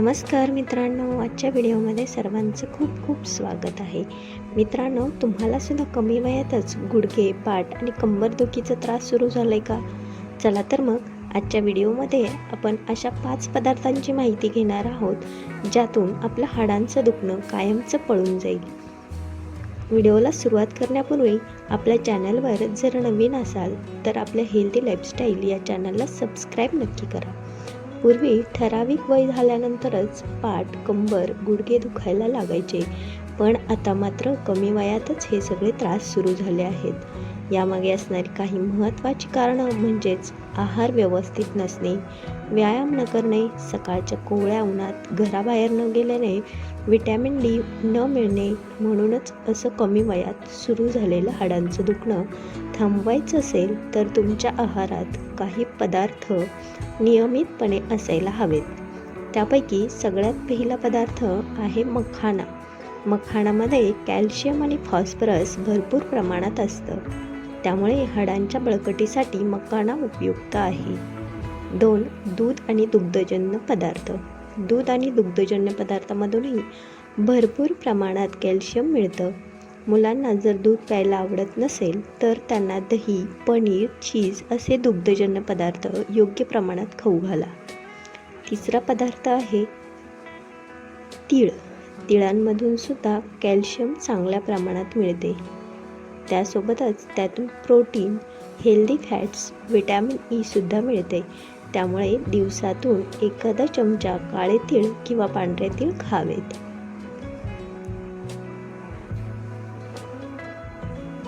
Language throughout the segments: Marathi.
नमस्कार मित्रांनो आजच्या व्हिडिओमध्ये सर्वांचं खूप खूप स्वागत आहे. मित्रांनो तुम्हालासुद्धा कमी वयातच गुडघे पाठ आणि कंबरदुखीचा त्रास सुरू झाला आहे का? चला तर मग आजच्या व्हिडिओमध्ये आपण अशा पाच पदार्थांची माहिती घेणार आहोत ज्यातून आपलं हाडांचं दुखणं कायमचं पळून जाईल. व्हिडिओला सुरुवात करण्यापूर्वी आपल्या चॅनलवर जर नवीन असाल तर आपल्या हेल्दी लाईफस्टाईल या चॅनलला सबस्क्राईब नक्की करा. पूर्वी ठराविक वय झाल्यानंतरच पाठ कंबर गुडघे दुखायला लागायचे. पण आता मात्र कमी वयातच हे सगळे त्रास सुरू झाले आहेत. यामागे असणारी काही महत्त्वाची कारणं म्हणजेच आहार व्यवस्थित नसणे व्यायाम न करणे सकाळच्या कोवळ्या उन्हात घराबाहेर न गेल्याने विटॅमिन डी न मिळणे म्हणूनच असं कमी वयात सुरू झालेलं हाडांचं दुखणं थांबवायचं असेल तर तुमच्या आहारात काही पदार्थ नियमितपणे असायला हवेत. त्यापैकी सगळ्यात पहिला पदार्थ आहे मखाना. मखाणामध्ये कॅल्शियम आणि फॉस्फरस भरपूर प्रमाणात असतं. त्यामुळे हाडांच्या बळकटीसाठी मखाणा उपयुक्त आहे. दोन दूध आणि दुग्धजन्य पदार्थ. दूध आणि दुग्धजन्य पदार्थामधूनही भरपूर प्रमाणात कॅल्शियम मिळतं. मुलांना जर दूध प्यायला आवडत नसेल तर त्यांना दही पनीर चीज असे दुग्धजन्य पदार्थ योग्य प्रमाणात खाऊ घाला. तिसरा पदार्थ आहे तीळ. तिळांमधून सुद्धा कॅल्शियम चांगल्या प्रमाणात मिळते. त्यासोबतच त्यातून protein healthy fats vitamin E सुद्धा मिळते. त्यामुळे दिवसातून एखादा चमचा काळे तीळ किंवा पांढरे तीळ खावेत.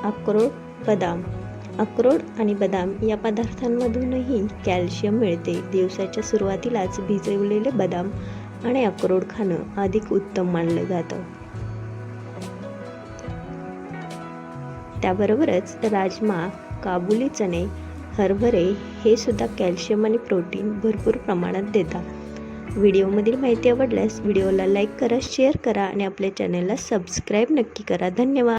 अक्रोड बदाम. अक्रोड आणि बदाम या पदार्थांमधूनही कॅल्शियम मिळते. दिवसाच्या सुरुवातीलाच भिजवलेले बदाम आणि अक्रोड खाणं अधिक उत्तम मानलं जातं. त्याबरोबरच राजमा काबुली चणे हरभरे हे सुद्धा कॅल्शियम आणि प्रोटीन भरपूर प्रमाणात देतात. व्हिडिओमधील माहिती आवडल्यास व्हिडिओला लाईक करा शेअर करा आणि आपल्या चॅनलला सबस्क्राईब नक्की करा. धन्यवाद!